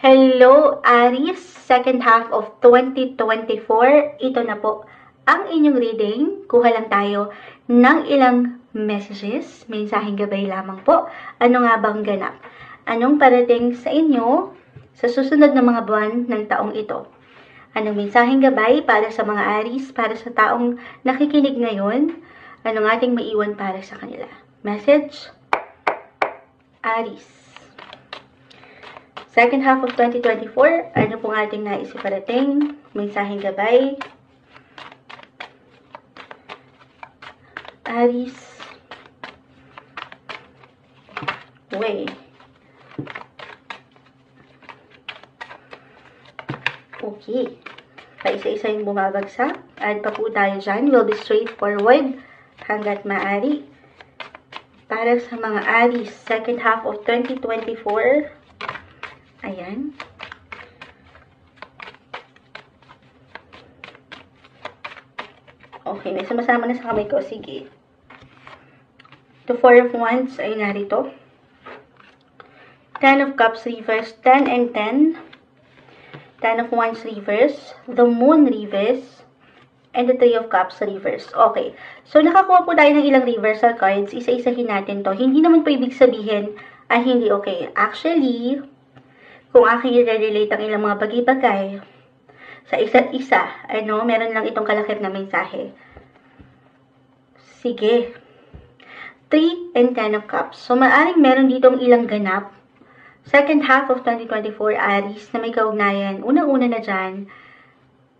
Hello, Aries! Second half of 2024. Ito na po ang inyong reading. Kuha lang tayo ng ilang messages. Mensaheng gabay lamang po. Ano nga bang ganap? Anong parating sa inyo sa susunod na mga buwan ng taong ito? Anong mensaheng gabay para sa mga Aries, para sa taong nakikinig ngayon? Anong ating maiwan para sa kanila? Message? Aries. Second half of 2024, ano pong ating nais iparating? Mensaheng gabay. Aris. Way. Okay. Paisa-isa yung bumabagsak. Add pa po tayo dyan. We'll be straightforward hanggat maaari. Para sa mga Aris, second half of 2024, Ayan. Okay, may sumasama na sa kamay ko. Sige. The Four of Wands ay narito. Ten of Cups reverse. 10 and 10. Ten of Wands reverse. The Moon reverse. And the Three of Cups reverse. Okay. So, nakakuha po tayo ng ilang reversal cards. Isa-isahin natin to. Hindi naman po ibig sabihin ay hindi okay. Actually, kung aking i-relate ang ilang mga bagay-bagay sa isa't isa, ano, meron lang itong kalakip na mensahe. Sige. 3 and 10 of cups. So, maaring meron ditong ilang ganap. Second half of 2024, Aries, na may kaugnayan. Unang-una na dyan,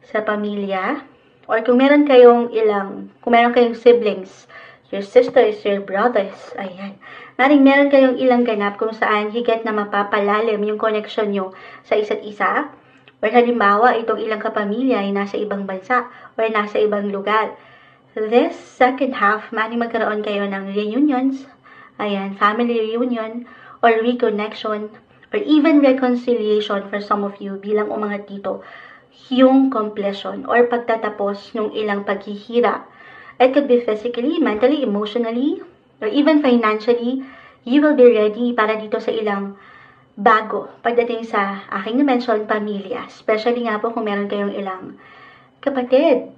sa pamilya. Or kung meron kayong ilang, kung meron kayong siblings, your sisters, your brothers, ayan. Maring meron kayong ilang ganap kung saan higit na mapapalalim yung connection nyo sa isa't isa. Or halimbawa, itong ilang kapamilya ay nasa ibang bansa or nasa ibang lugar. This second half, maring magkaroon kayo ng reunions, ayan, family reunion, or reconnection, or even reconciliation for some of you bilang umangat dito, yung completion or pagtatapos ng ilang paghihirap. It could be physically, mentally, emotionally, or even financially, you will be ready para dito sa ilang bago pagdating sa aking na-mention pamilya. Especially nga po kung meron kayong ilang kapatid.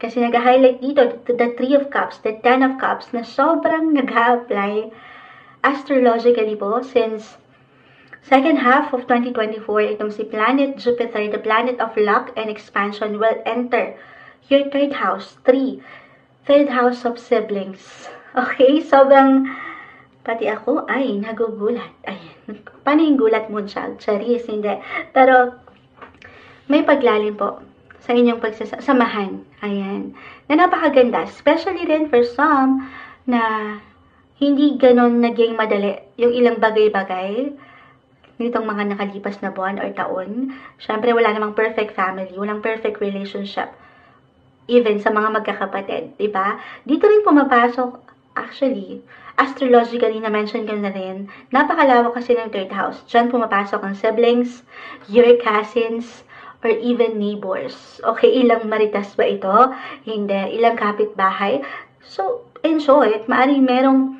Kasi nag-highlight dito, the Three of Cups, the Ten of Cups, na sobrang nag-apply astrologically po since second half of 2024, itong si planet Jupiter, the planet of luck and expansion, will enter your third house, 3 third house of siblings. Okay, sobrang, pati ako, ay, nagugulat. Ayan, paano yung gulat mo, child? Charis, hindi. Pero, may paglalim po sa inyong pagsasamahan. Ayan. Na napakaganda. Especially rin for some na hindi ganon naging madali yung ilang bagay-bagay nitong mga nakalipas na buwan or taon. Siyempre, wala namang perfect family, walang perfect relationship even sa mga magkakapatid, di ba? Dito rin pumapasok, actually, astrologically na-mention ko na rin, napakalawak kasi ng third house. Diyan pumapasok ang siblings, your cousins, or even neighbors. Okay, ilang maritas ba ito? Hindi. Ilang kapitbahay? So, in short, maaaring merong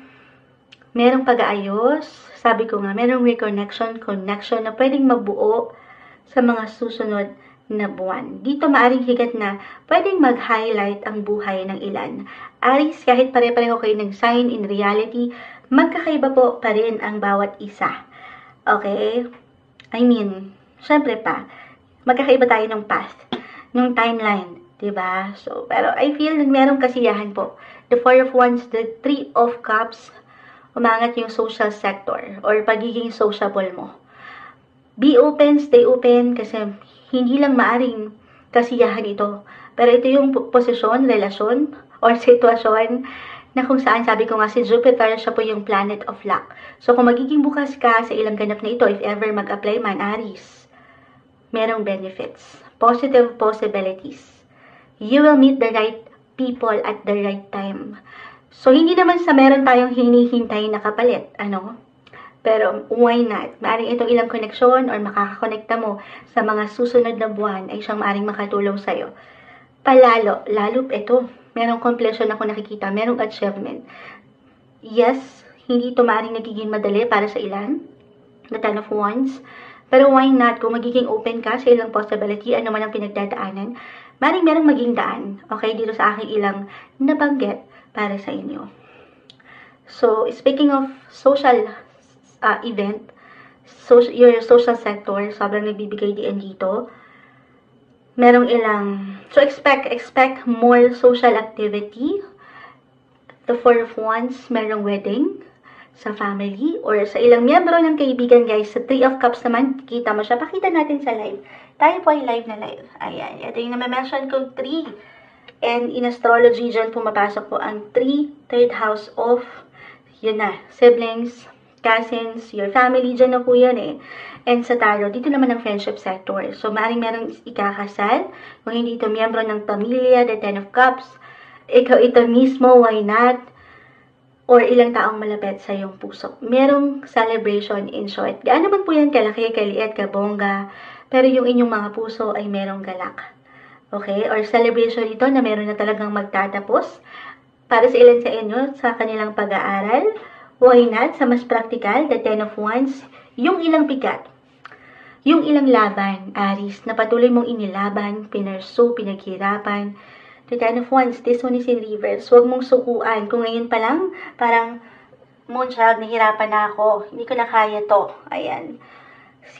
merong pag-aayos, sabi ko nga, merong reconnection, connection na pwedeng mabuo sa mga susunod na buwan. Dito maaring higat na pwedeng mag-highlight ang buhay ng ilan. Aris, kahit pare-pareho kayo ng sign in reality, magkakaiba po pa rin ang bawat isa. Okay? I mean, syempre pa, magkakaiba tayo ng path, ng timeline, 'di ba? So, pero I feel na merong kasiyahan po. The Four of Wands, the Three of Cups, umangat yung social sector or pagiging sociable mo. Be open, stay open kasi hindi lang maaring kasiyahan ito. Pero ito yung posisyon, relasyon, or sitwasyon na kung saan sabi ko nga si Jupiter, siya po yung planet of luck. So kung magiging bukas ka sa ilang ganap na ito, if ever mag-apply man, Aries, merong benefits, positive possibilities. You will meet the right people at the right time. So hindi naman sa meron tayong hinihintay na kapalit, ano? Pero why not? Maaring itong ilang koneksyon or makakakonekta mo sa mga susunod na buwan ay siyang maaring makatulong sa'yo. Palalo, lalo ito, merong completion ako nakikita, merong achievement. Yes, hindi ito maaring nagiging madali para sa ilan, the Ten of Wands, Pero why not, kung magiging open ka sa ilang possibility, ano man ang pinagdadaanan, maring merong maging daan, okay, dito sa aking ilang nabanggit para sa inyo. So, speaking of social uh, event, so, your social sector, sobrang nagbibigay din dito. Merong ilang, so expect, expect more social activity. The four of wands, merong wedding sa family or sa ilang miyembro ng kaibigan guys. Sa three of cups naman, kita mo siya. Pakita natin sa live. Tayo po ay live na live. Ayan, ito yung na-mention ko, three. And in astrology, dyan pumapasok po ang three, third house of, yun na, siblings, cousins, your family, dyan na po yan eh. And sa tarot, dito naman ang friendship sector. So, maaaring merong ikakasal, kung hindi ito miyembro ng pamilya, the Ten of Cups, ikaw ito mismo, why not? Or ilang taong malapit sa iyong puso. Merong celebration in short. Gaano man po yan kalaki, kaliit, kabongga, pero yung inyong mga puso ay merong galak. Okay? Or celebration ito na meron na talagang magtatapos para sa ilan sa inyo sa kanilang pag-aaral, Not? Sa mas practical, the Ten of Wands, yung ilang pikat. Yung ilang laban, Aris, na patuloy mong inilaban, pinarso, pinaghirapan. The Ten of Wands, this one is in reverse. Huwag mong sukuan. Kung ngayon pa lang, parang, Moonchild, nahirapan na ako. Hindi ko na kaya to. Ayan.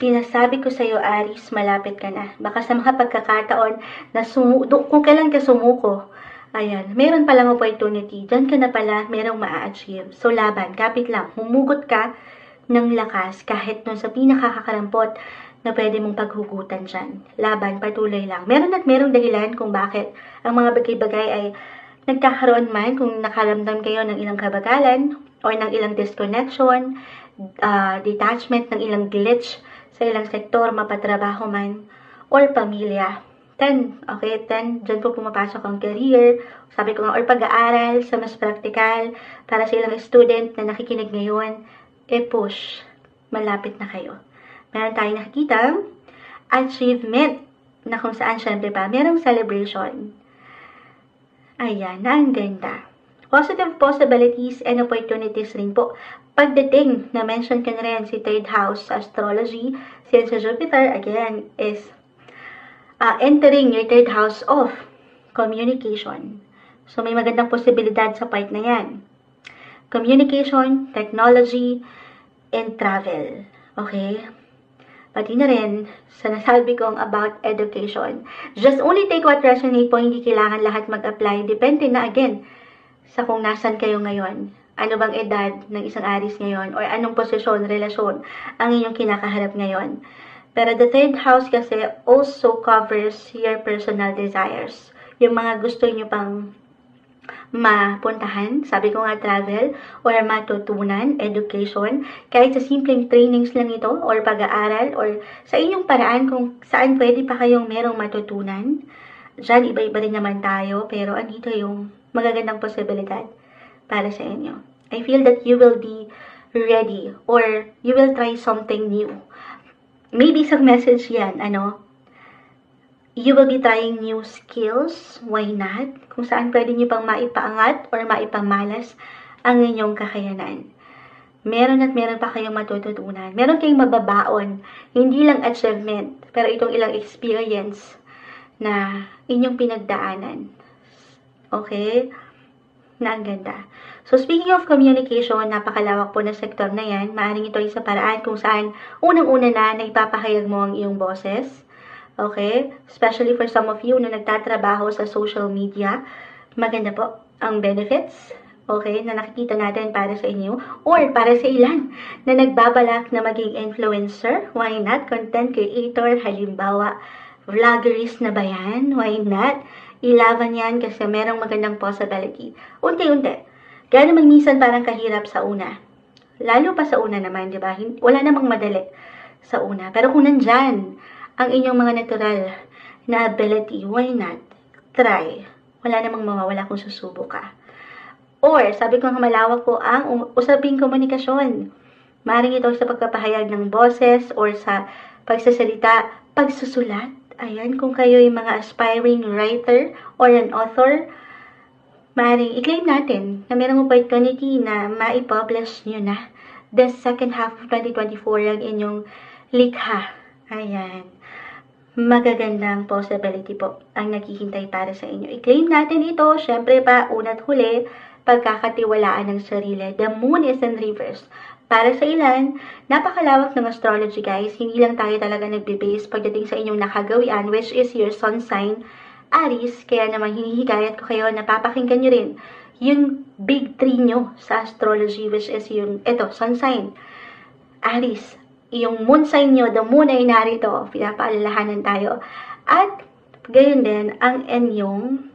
Sinasabi ko sa'yo, Aris, malapit ka na. Baka sa mga pagkakataon na sumu kung kailan ka sumuko, Ayan, meron palang opportunity. Diyan ka na pala merong maa-achieve. So, laban, kapit lang. Humugot ka ng lakas kahit nun sa pinakakakarampot na pwede mong paghugutan dyan. Laban, patuloy lang. Meron at merong dahilan kung bakit ang mga bagay-bagay ay nagkakaroon man kung nakaramdam kayo ng ilang kabagalan or ng ilang disconnection, uh, detachment, ng ilang glitch sa ilang sektor, mapatrabaho man, or pamilya 10. Okay, 10. Diyan po pumapasok ang career. Sabi ko nga, or pag-aaral sa mas practical para sa ilang student na nakikinig ngayon, e-push. Malapit na kayo. Meron tayong nakikita achievement na kung saan syempre pa, merong celebration. Ayan, ang ganda. Positive possibilities and opportunities rin po. Pagdating, na-mention ko na rin si third house astrology, since Jupiter, again, is uh, entering your third house of communication. So, may magandang posibilidad sa part na yan. Communication, technology, and travel. Okay? Pati na rin, sa nasabi kong about education. Just only take what resonate po, hindi kailangan lahat mag-apply. Depende na again sa kung nasan kayo ngayon. Ano bang edad ng isang aris ngayon? Or anong posisyon, relasyon ang inyong kinakaharap ngayon. Pero the third house kasi also covers your personal desires. Yung mga gusto nyo pang mapuntahan, sabi ko nga travel, or matutunan, education, kahit sa simpleng trainings lang ito, or pag-aaral, or sa inyong paraan kung saan pwede pa kayong merong matutunan. Diyan, iba-iba rin naman tayo, pero andito yung magagandang posibilidad para sa inyo. I feel that you will be ready, or you will try something new maybe isang message yan, ano, you will be trying new skills, why not? Kung saan pwede nyo pang maipaangat or maipamalas ang inyong kakayanan. Meron at meron pa kayong matututunan. Meron kayong mababaon, hindi lang achievement, pero itong ilang experience na inyong pinagdaanan. Okay? Na ang ganda. So, speaking of communication, napakalawak po na sektor na yan. Maaring ito ay sa paraan kung saan unang-una na na ipapahayag mo ang iyong boses. Okay? Especially for some of you na nagtatrabaho sa social media. Maganda po ang benefits okay, na nakikita natin para sa inyo or para sa ilan na nagbabalak na maging influencer, why not? Content creator, halimbawa, vloggerist na ba yan? Why not? Ilaban yan kasi merong magandang possibility. Unti-unti kaya naman minsan parang kahirap sa una. Lalo pa sa una naman, di ba? Wala namang madali sa una. Pero kung nandyan ang inyong mga natural na ability, why not? Try. Wala namang mawawala kung susubok ka. Or, sabi ko nga malawak po ang usaping komunikasyon. Maring ito sa pagpapahayag ng boses or sa pagsasalita, pagsusulat. Ayan, kung kayo yung mga aspiring writer or an author, maaaring i-claim natin na mayroong opportunity na ma-publish nyo na the second half of 2024 ang inyong likha. Ayan. Magagandang possibility po ang naghihintay para sa inyo. I-claim natin ito, syempre pa, una't huli, pagkakatiwalaan ng sarili. The moon is in reverse. Para sa ilan, napakalawak ng astrology guys. Hindi lang tayo talaga nagbe-base pagdating sa inyong nakagawian, which is your sun sign, Aries. Kaya naman hinihikayat ko kayo na papakinggan nyo rin yung big three nyo sa astrology, which is yung, ito, sun sign, Aries, yung moon sign nyo, the moon ay narito, pinapaalalahanan tayo. At, gayon din, ang inyong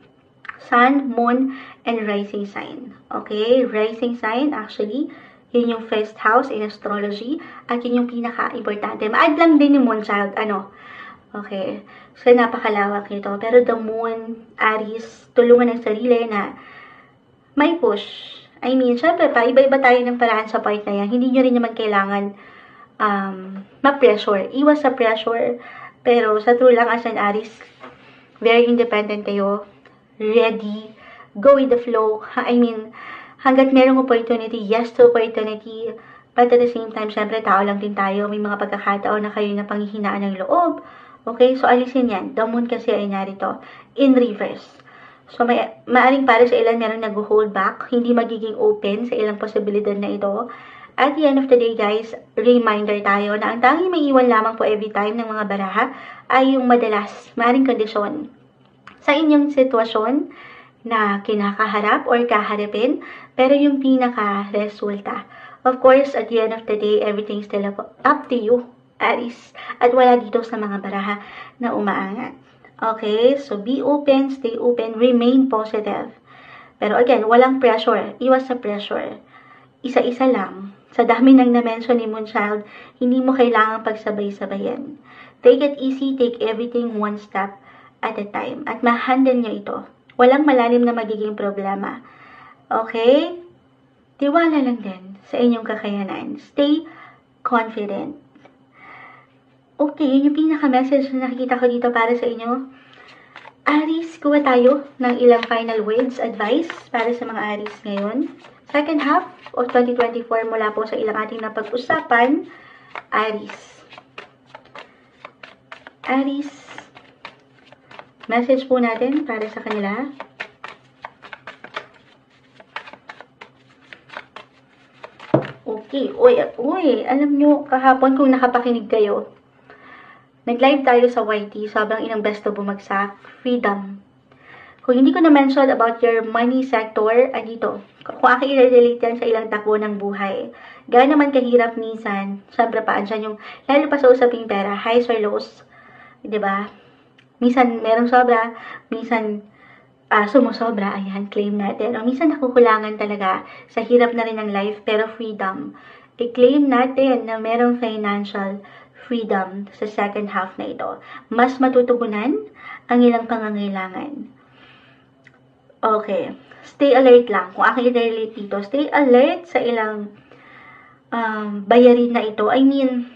sun, moon, and rising sign. Okay? Rising sign, actually, yun yung first house in astrology, at yun yung pinaka-importante. Ma-add lang din yung moon child, ano, Okay. So, napakalawak nito. Pero the moon, Aries, tulungan ng sarili na may push. I mean, syempre pa, iba-iba tayo ng paraan sa part na yan. Hindi nyo rin naman kailangan um, ma-pressure. Iwas sa pressure. Pero sa true lang as an Aries, very independent kayo. Ready. Go with the flow. I mean, hanggat merong opportunity, yes to opportunity. But at the same time, syempre, tao lang din tayo. May mga pagkakataon na kayo na panghihinaan ng loob. Okay? So, alisin yan. The moon kasi ay narito. In reverse. So, may, maaring para sa ilan meron nag-hold back, hindi magiging open sa ilang posibilidad na ito. At the end of the day, guys, reminder tayo na ang tanging may iwan lamang po every time ng mga baraha ay yung madalas, maaring kondisyon sa inyong sitwasyon na kinakaharap or kaharapin, pero yung pinaka-resulta. Of course, at the end of the day, everything's still up, up to you, Aris. At wala dito sa mga baraha na umaangat. Okay, so be open, stay open, remain positive. Pero again, walang pressure. Iwas sa pressure. Isa-isa lang. Sa dami ng na-mention ni Moonchild, hindi mo kailangang pagsabay-sabayan. Take it easy, take everything one step at a time. At ma-handle nyo ito. Walang malalim na magiging problema. Okay? Tiwala lang din sa inyong kakayanan. Stay confident. Okay, yun yung pinaka-message na nakikita ko dito para sa inyo. Aris, kuha tayo ng ilang final words, advice para sa mga Aris ngayon. Second half of 2024 mula po sa ilang ating napag-usapan, Aris. Aris, message po natin para sa kanila. Okay, uy, uy, alam nyo, kahapon kung nakapakinig kayo, Nag-live tayo sa YT, sobrang inang best to bumagsak, freedom. Kung hindi ko na-mention about your money sector, andito. Kung aking i-relate yan sa ilang takbo ng buhay. Gano'n naman kahirap minsan, sobra pa, andyan yung, lalo pa sa usaping pera, highs or lows. ba diba? Minsan merong sobra, minsan uh, sumusobra, ayan, claim natin. O minsan nakukulangan talaga sa hirap na rin ng life, pero freedom. I-claim natin na merong financial freedom sa second half na ito. Mas matutugunan ang ilang pangangailangan. Okay. Stay alert lang. Kung aking i-relate dito, stay alert sa ilang um, bayarin na ito. I mean,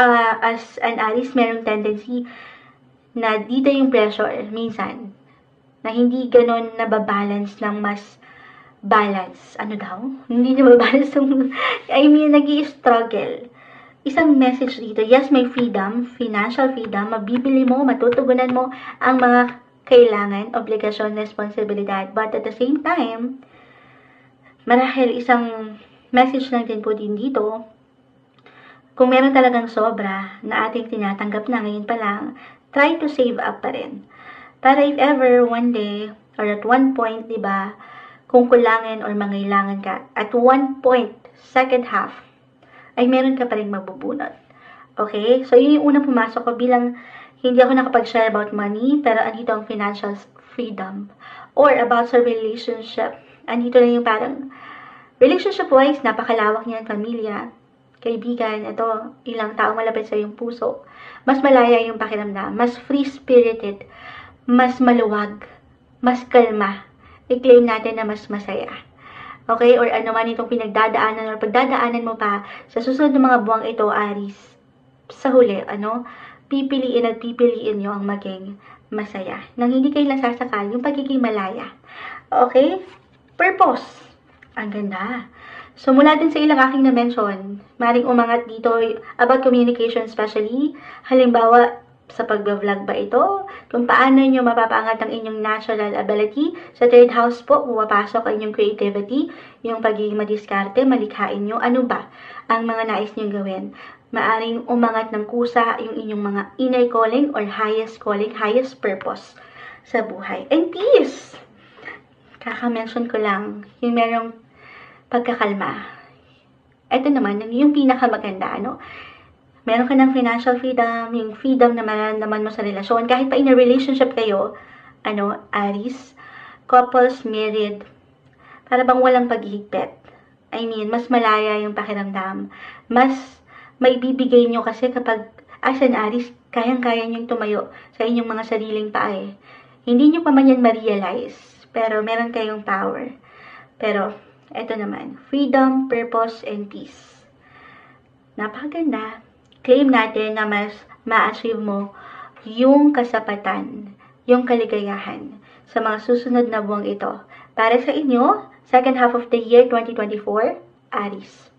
uh, as an Aries, merong tendency na dito yung pressure, minsan, na hindi ganon nababalance ng mas balance. Ano daw? Hindi nababalance yung, I mean, nag struggle isang message dito, yes, may freedom, financial freedom, mabibili mo, matutugunan mo ang mga kailangan, obligasyon, responsibilidad. But at the same time, marahil isang message lang din po din dito, kung meron talagang sobra na ating tinatanggap na ngayon pa lang, try to save up pa rin. Para if ever one day, or at one point, di ba, kung kulangin or mangailangan ka, at one point, second half, ay meron ka pa rin magbubunot. Okay? So, yun yung unang pumasok ko bilang hindi ako nakapag-share about money, pero andito ang financial freedom. Or about sa relationship. Andito na yung parang, relationship-wise, napakalawak niyan, pamilya, kaibigan, ito, ilang tao malapit sa yung puso. Mas malaya yung pakiramdam, mas free-spirited, mas maluwag, mas kalma. I-claim natin na mas masaya. Okay? Or ano man itong pinagdadaanan or pagdadaanan mo pa sa susunod ng mga buwang ito, Aris, sa huli, ano, pipiliin at pipiliin nyo ang maging masaya. Nang hindi kayo nasasakal, yung pagiging malaya. Okay? Purpose. Ang ganda. So, mula din sa ilang aking na-mention, maring umangat dito about communication especially. Halimbawa, sa pag-vlog ba ito? Kung paano nyo mapapangat ang inyong natural ability. Sa third house po, pumapasok ang inyong creativity, yung pagiging madiskarte, malikhain nyo. Ano ba ang mga nais nyo gawin? Maaring umangat ng kusa yung inyong mga inner calling or highest calling, highest purpose sa buhay. And peace! Kaka-mention ko lang, yung merong pagkakalma. Ito naman, yung pinakamaganda, ano? Meron ka ng financial freedom, yung freedom na mararamdaman mo sa relasyon. Kahit pa in a relationship kayo, ano, Aris, couples, married, para bang walang paghihigpit. I mean, mas malaya yung pakiramdam. Mas may bibigay nyo kasi kapag, as an Aris, kayang-kaya nyo tumayo sa inyong mga sariling paa eh. Hindi nyo pa man yan ma-realize, pero meron kayong power. Pero, eto naman, freedom, purpose, and peace. Napakaganda. Claim natin na mas ma-achieve mo yung kasapatan, yung kaligayahan sa mga susunod na buwang ito. Para sa inyo, second half of the year 2024, Aris.